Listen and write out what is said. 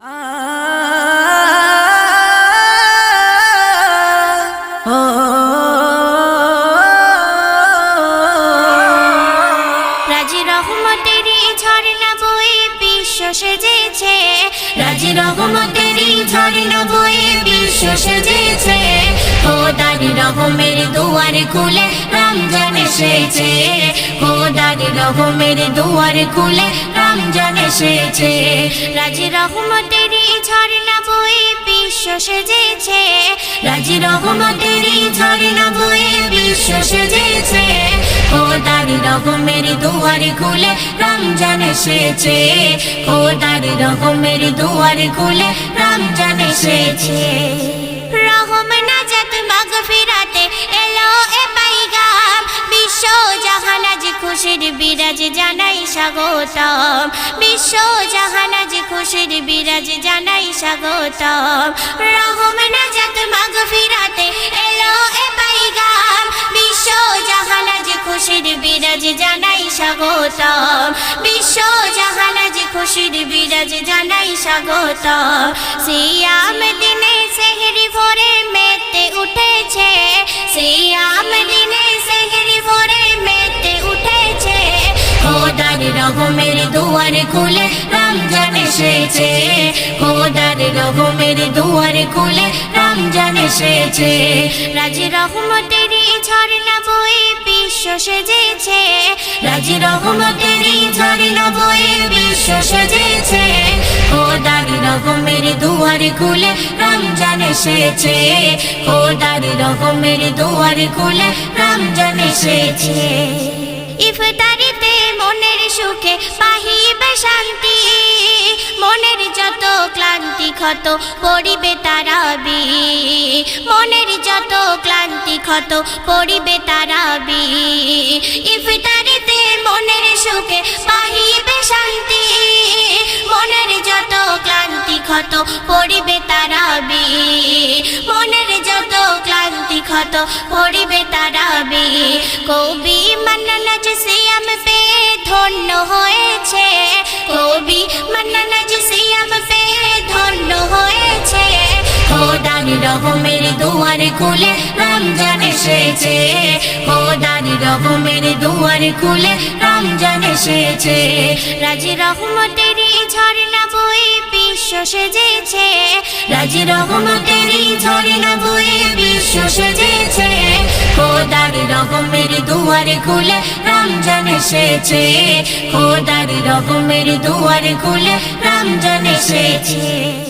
রাজি রহমতেরই ঝর্ণা বয়ে বিশ্ব সেজেছে। রাজি রহমতেরই ঝর্ণা বয়ে বিশ্ব সেজেছে। খোদার রহমের দুয়ার খুলে রমজান এসেছে। খোদার রহমের দুয়ার খুলে রমজান এসেছে। রাজি রহমতেরই ঝর্ণা বয়ে বিশ্ব সেজেছে। রাজি রহমতেরই ঝর্ণা বয়ে বিশ্ব সেজেছে। খোদার রকমের দুয়ার খুলে রমজান এসেছে। খোদার রকমের দুয়ার খুলে রমজান এসেছে। রহম নাজাত মাগফিরাতে এলো এ জানাই স্বাগতম। বিশ্ব জাহানাজ খুশির বিরাজ জানাই স্বাগতম। রহম নাজাত মাগফিরাতে এলো এ পাইগাম। বিশ্ব জাহানাজ খুশির বিরাজ জানাই স্বাগতম। বিশ্ব জাহানাজ খুশির বিরাজ জানাই স্বাগতম। সিয়াম দিনে সেহরি ভোরে মেতে উঠেছে খোদার রহমের দুয়ার খুলে রমজান এসেছে। খোদার রহমের দুয়ার খুলে রমজান এসেছে। রাজি রহমতেরই ঝর্ণা বয়ে বিশ্ব সেজেছে। রাজি রহমতেরই ঝর্ণা বয়ে বিশ্ব সেজেছে। খোদার রহমের দুয়ার খুলে রমজান এসেছে। খোদার রহমের দুয়ার খুলে রমজান এসেছে। ক্ষত পড়িবে তারাবি মনের যত ক্লান্তি ক্ষত পড়িবে তারাবি ইফতারিতে মনের সুখে পাহিবে শান্তি। মনের যত ক্লান্তি ক্ষত পড়িবে তারাবি মনের যত ক্লান্তি ক্ষত পড়িবে তারাবি কবি মান্নানাজ সিয়াম পে ধন্য হয়েছে। খোদার রহমের দুয়ার খুলে রমজান এসেছে। খোদার রহমের দুয়ার খুলে রমজান এসেছে। রাজি রহমতেরই ঝর্ণা বয়ে বিশ্ব সেজেছে। রাজি রহমতেরই ঝর্ণা বয়ে বিশ্ব সেজেছে। খোদার রহমের দুয়ার খুলে রমজান এসেছে। খোদার রহমের দুয়ার খুলে রমজান এসেছে।